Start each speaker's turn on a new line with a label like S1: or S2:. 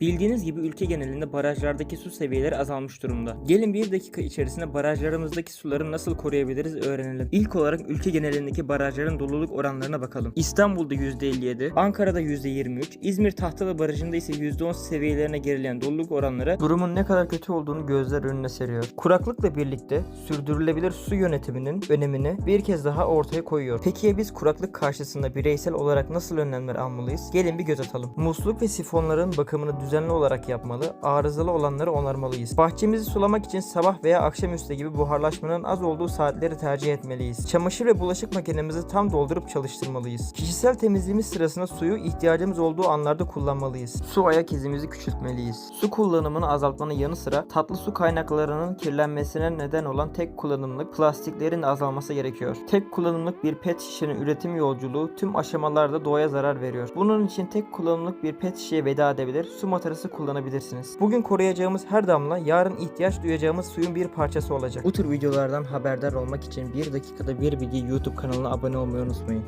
S1: Bildiğiniz gibi ülke genelinde barajlardaki su seviyeleri azalmış durumda. Gelin bir dakika içerisinde barajlarımızdaki suları nasıl koruyabiliriz öğrenelim. İlk olarak ülke genelindeki barajların doluluk oranlarına bakalım. İstanbul'da %57, Ankara'da %23, İzmir Tahtalı Barajı'nda ise %10 seviyelerine gerileyen doluluk oranları durumun ne kadar kötü olduğunu gözler önüne seriyor. Kuraklıkla birlikte sürdürülebilir su yönetiminin önemini bir kez daha ortaya koyuyor. Peki ya biz kuraklık karşısında bireysel olarak nasıl önlemler almalıyız? Gelin bir göz atalım. Musluk ve sifonların bakımını düzenli olarak yapmalı, arızalı olanları onarmalıyız. Bahçemizi sulamak için sabah veya akşamüstü gibi buharlaşmanın az olduğu saatleri tercih etmeliyiz. Çamaşır ve bulaşık makinemizi tam doldurup çalıştırmalıyız. Kişisel temizliğimiz sırasında suyu ihtiyacımız olduğu anlarda kullanmalıyız. Su ayak izimizi küçültmeliyiz. Su kullanımını azaltmanın yanı sıra tatlı su kaynaklarının kirlenmesine neden olan tek kullanımlık plastiklerin azalması gerekiyor. Tek kullanımlık bir pet şişenin üretim yolculuğu tüm aşamalarda doğaya zarar veriyor. Bunun için tek kullanımlık bir pet şişeye veda edebilir, su matarası kullanabilirsiniz. Bugün koruyacağımız her damla yarın ihtiyaç duyacağımız suyun bir parçası olacak. Bu tür videolardan haberdar olmak için bir dakikada bir bilgi YouTube kanalına abone olmayı unutmayın.